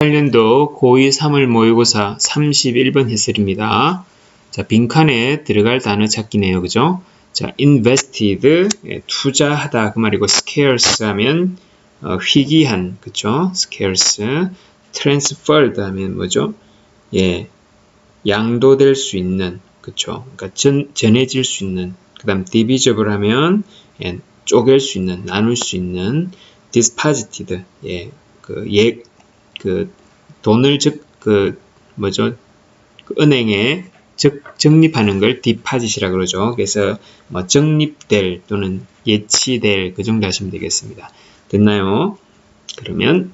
2018년도 고2 3월 모의고사 31번 해설입니다. 자, 빈칸에 들어갈 단어 찾기네요. 그죠? 자, invested, 예, 투자하다 그 말이고 scarce 하면 어, 희귀한, 그죠? scarce, transferred 하면 뭐죠? 예, 양도될 수 있는, 그쵸? 그러니까 전, 전해질 수 있는, 그 다음 divisible 하면 예, 쪼갤 수 있는, 나눌 수 있는, disposited, 예, 그, 예, 그 돈을 즉 그 뭐죠 그 은행에 즉 적립하는 걸 디파짓이라 그러죠. 그래서 뭐 적립될 또는 예치될 그 정도 하시면 되겠습니다. 됐나요? 그러면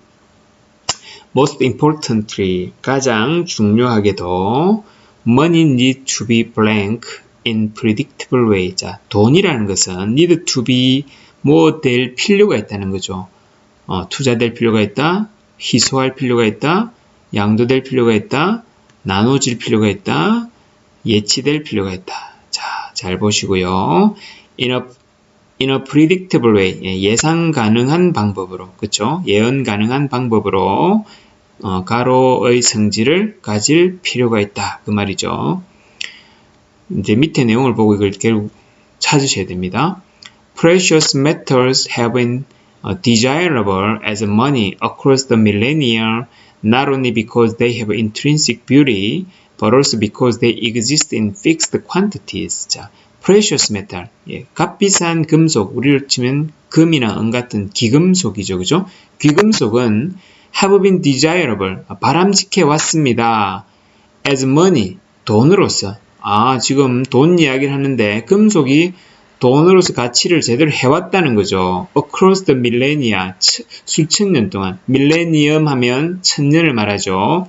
most importantly 가장 중요하게도 money need to be blank in predictable way. 자, 돈이라는 것은 need to be 뭐 될 필요가 있다는 거죠. 어, 투자될 필요가 있다. 희소할 필요가 있다. 양도될 필요가 있다. 나눠질 필요가 있다. 예치될 필요가 있다. 자, 잘 보시고요. In a, in a predictable way. 예, 예상 가능한 방법으로. 그쵸? 예언 가능한 방법으로 어, 가로의 성질을 가질 필요가 있다. 그 말이죠. 이제 밑에 내용을 보고 이걸 결국 찾으셔야 됩니다. Precious metals have uh, desirable as money across the millennia, not only because they have intrinsic beauty, but also because they exist in fixed quantities. 자, precious metal, 예, 값비싼 금속, 우리로 치면 금이나 은 같은 기금속이죠, 그죠? 귀금속은 have been desirable, 바람직해 왔습니다. as money, 돈으로서. 아, 지금 돈 이야기를 하는데 금속이 돈으로서 가치를 제대로 해왔다는 거죠. Across the millennia, 수천 년 동안. 밀레니엄 하면 천년을 말하죠.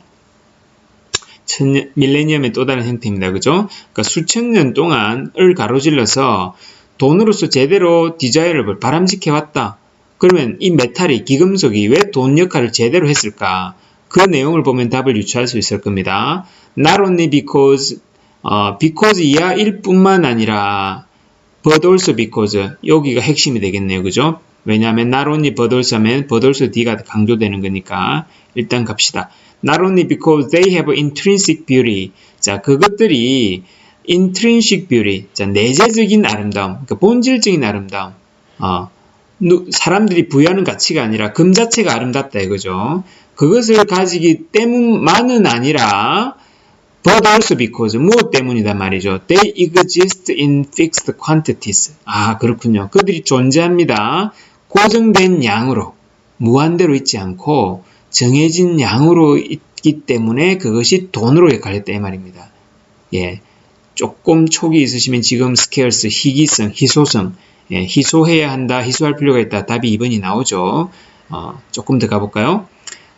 천년, 밀레니엄의 또 다른 형태입니다. 그죠? 그러니까 수천 년 동안을 가로질러서 돈으로서 제대로 디자이어를 바람직해 왔다. 그러면 이 메탈이, 기금속이 왜 돈 역할을 제대로 했을까? 그 내용을 보면 답을 유추할 수 있을 겁니다. Not only because, 어, because 이하일 뿐만 아니라 but also because 여기가 핵심이 되겠네요. 그죠? 왜냐하면 not only but also 하면 but also D가 강조되는 거니까 일단 갑시다. Not only because they have intrinsic beauty. 자, 그것들이 intrinsic beauty. 자, 내재적인 아름다움. 그러니까 본질적인 아름다움. 어, 사람들이 부여하는 가치가 아니라 금 자체가 아름답다 이거죠. 그것을 가지기 때문만은 아니라 but also because 무엇 때문이다 말이죠. They exist in fixed quantities. 아 그렇군요. 그들이 존재합니다. 고정된 양으로 무한대로 있지 않고 정해진 양으로 있기 때문에 그것이 돈으로 역할했다 이 말입니다. 예, 조금 촉이 있으시면 지금 스케어스 희귀성, 희소성, 예, 희소해야 한다, 희소할 필요가 있다. 답이 2번이 나오죠. 어, 조금 더 가볼까요?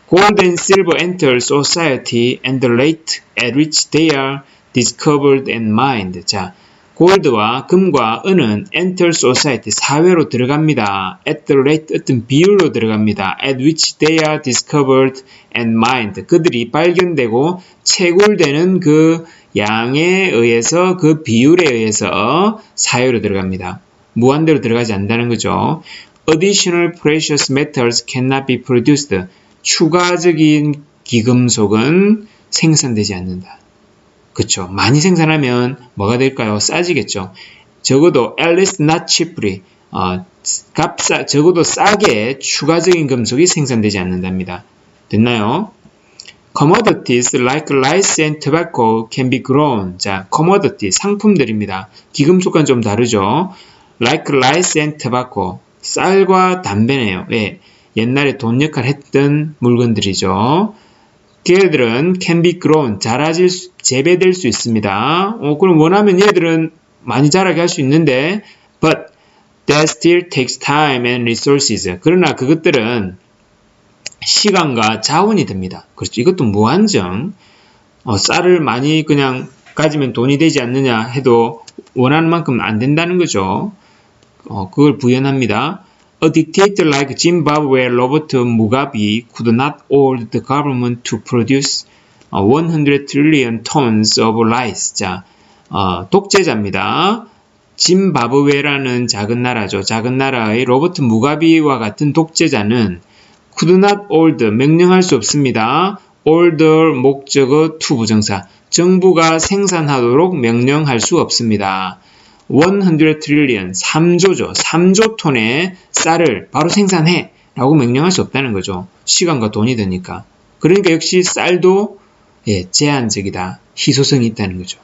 Gold and silver enter society and the rate at which they are discovered and mined. 자, 골드와 금과 은은 enter society, 사회로 들어갑니다. at the rate, 어떤 비율로 들어갑니다. at which they are discovered and mined. 그들이 발견되고 채굴되는 그 양에 의해서, 그 비율에 의해서 사회로 들어갑니다. 무한대로 들어가지 않는다는 거죠. Additional precious metals cannot be produced. 추가적인 기금속은 생산되지 않는다. 그쵸. 많이 생산하면 뭐가 될까요? 싸지겠죠. 적어도 at least not cheaply, 어, 값싸, 적어도 싸게 추가적인 금속이 생산되지 않는답니다. 됐나요? Commodities like rice and tobacco can be grown. 자, commodity, 상품들입니다. 기금속과는 좀 다르죠. Like rice and tobacco, 쌀과 담배네요. 예. 옛날에 돈 역할을 했던 물건들이죠. 걔들은 can be grown, 자라질 수, 재배될 수 있습니다. 어, 그럼 원하면 얘들은 많이 자라게 할 수 있는데, but that still takes time and resources. 그러나 그것들은 시간과 자원이 듭니다. 그렇죠. 이것도 무한정. 어, 쌀을 많이 그냥 가지면 돈이 되지 않느냐 해도 원하는 만큼 안 된다는 거죠. 어, 그걸 부연합니다. A dictator like Zimbabwe Robert Mugabe could not hold the government to produce 100 trillion tons of rice. 자, 어, 독재자입니다. 짐바브웨라는 작은 나라죠. 작은 나라의 로버트 무가비와 같은 독재자는 could not order 명령할 수 없습니다. order 목적어 to 부정사 정부가 생산하도록 명령할 수 없습니다. 100 trillion 3조죠. 3조 톤의 쌀을 바로 생산해 라고 명령할 수 없다는 거죠. 시간과 돈이 드니까. 그러니까 역시 쌀도 예, 제한적이다. 희소성이 있다는 거죠.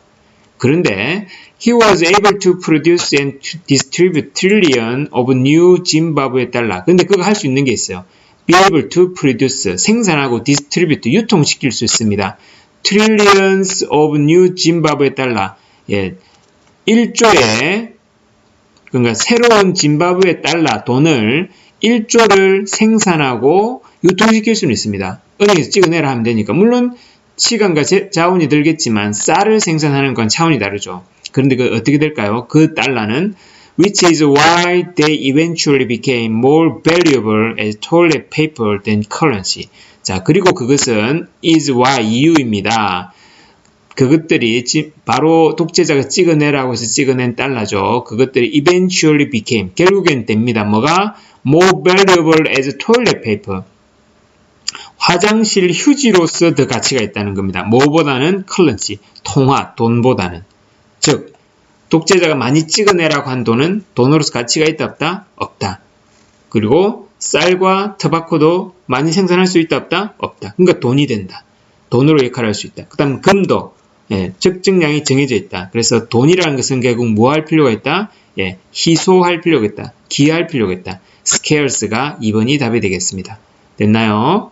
그런데 he was able to produce and distribute trillion of new Zimbabwe 달러. 근데 그거 할 수 있는 게 있어요. be able to produce 생산하고 distribute 유통시킬 수 있습니다. trillions of new Zimbabwe 달러. 예. 1조의 그러니까 새로운 짐바브웨 달러 돈을 1조를 생산하고 유통시킬 수는 있습니다. 은행에서 찍어내라 하면 되니까 물론 시간과 제- 자원이 들겠지만 쌀을 생산하는 건 차원이 다르죠. 그런데 그 어떻게 될까요? 그 달러는 which is why they eventually became more valuable as toilet paper than currency. 자, 그리고 그것은 is why 이유입니다. 그것들이 지- 바로 독재자가 찍어내라고 해서 찍어낸 달러죠. 그것들이 eventually became 결국엔 됩니다. 뭐가 more valuable as toilet paper. 화장실 휴지로서 더 가치가 있다는 겁니다. 뭐보다는 currency, 통화, 돈보다는. 즉, 독재자가 많이 찍어내라고 한 돈은 돈으로서 가치가 있다 없다? 없다. 그리고 쌀과 터바코도 많이 생산할 수 있다 없다? 없다. 그러니까 돈이 된다. 돈으로 역할을 할 수 있다. 그 다음 금도 예, 적정량이 정해져 있다. 그래서 돈이라는 것은 결국 뭐 할 필요가 있다? 예, 희소할 필요가 있다. 기할 필요가 있다. scarce가 2번이 답이 되겠습니다. 됐나요?